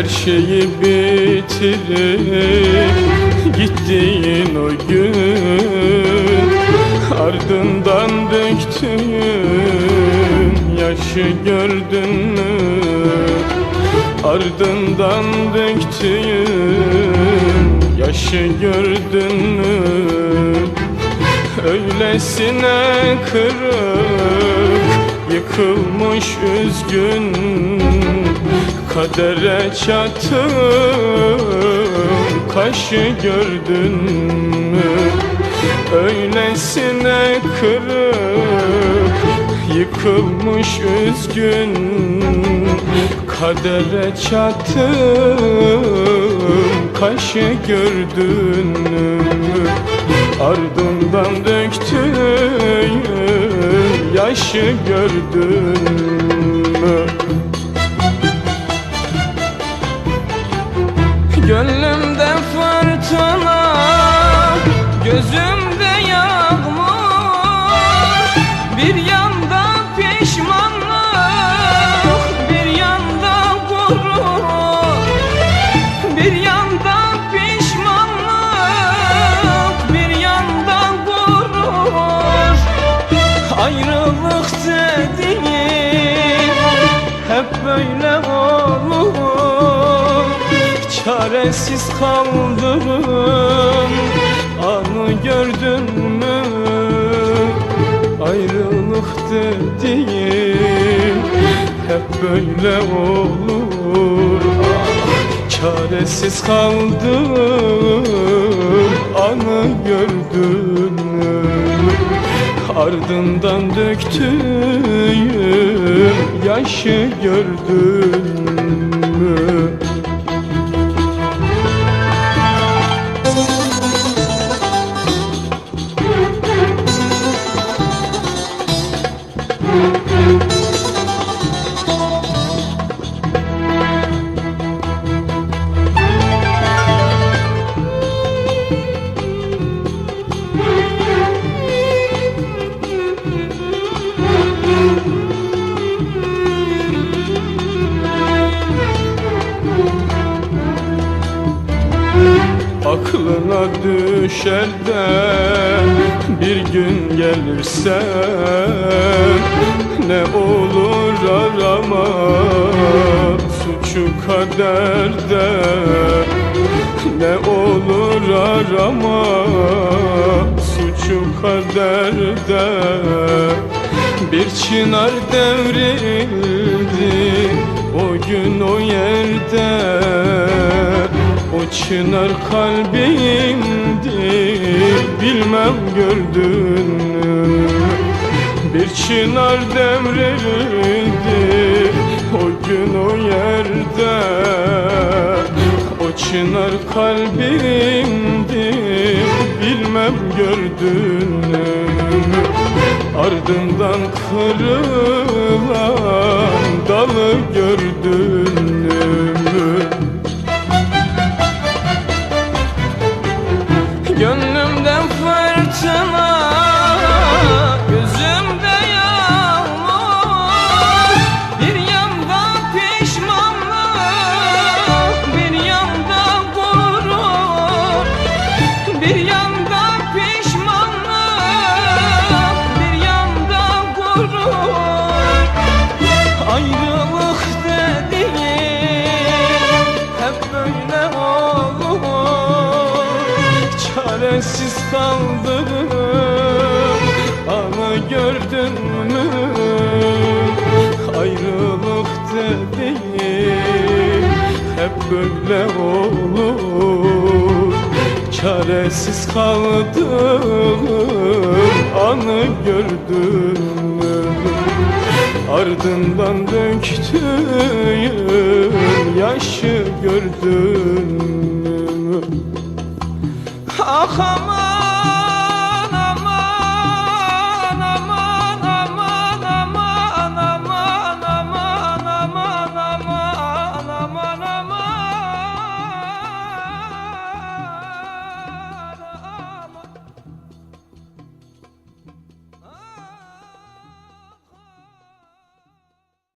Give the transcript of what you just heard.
Her şeyi bitirip gittiğin o gün Ardından döktüğün yaşı gördün mü? Ardından döktüğün yaşı gördün mü? Öylesine kırık Yıkılmış üzgün Kadere çatıp Kaşı gördün mü? Öylesine kırık Yıkılmış üzgün. Kadere çatıp Kaşı gördün mü? Ardından döktüğün yaşı gördün mü? Gönlümde Çaresiz kaldım anı gördün mü? Ayrılık dediğin hep böyle olur. Çaresiz kaldım anı gördün mü? Ardından döktüğüm yaşı gördün mü? Aklına düşer de bir gün gelirse Ne olur arama suçu kaderde. Ne olur arama suçu kaderde. Bir çınar devrildi o gün o yerde o çınar kalbimdi bilmem gördün mü? Bir çınar devrildi o gün o yerde. O çınar kalbimdi bilmem gördün mü? Ardından kırılan dalı gördün çaresiz kaldım. Ama gördün mü? Ayrılık dediğim Hep böyle olur. Çaresiz kaldım anı gördün mü? Ardından döktüğün yaşı gördün mü? Ahmad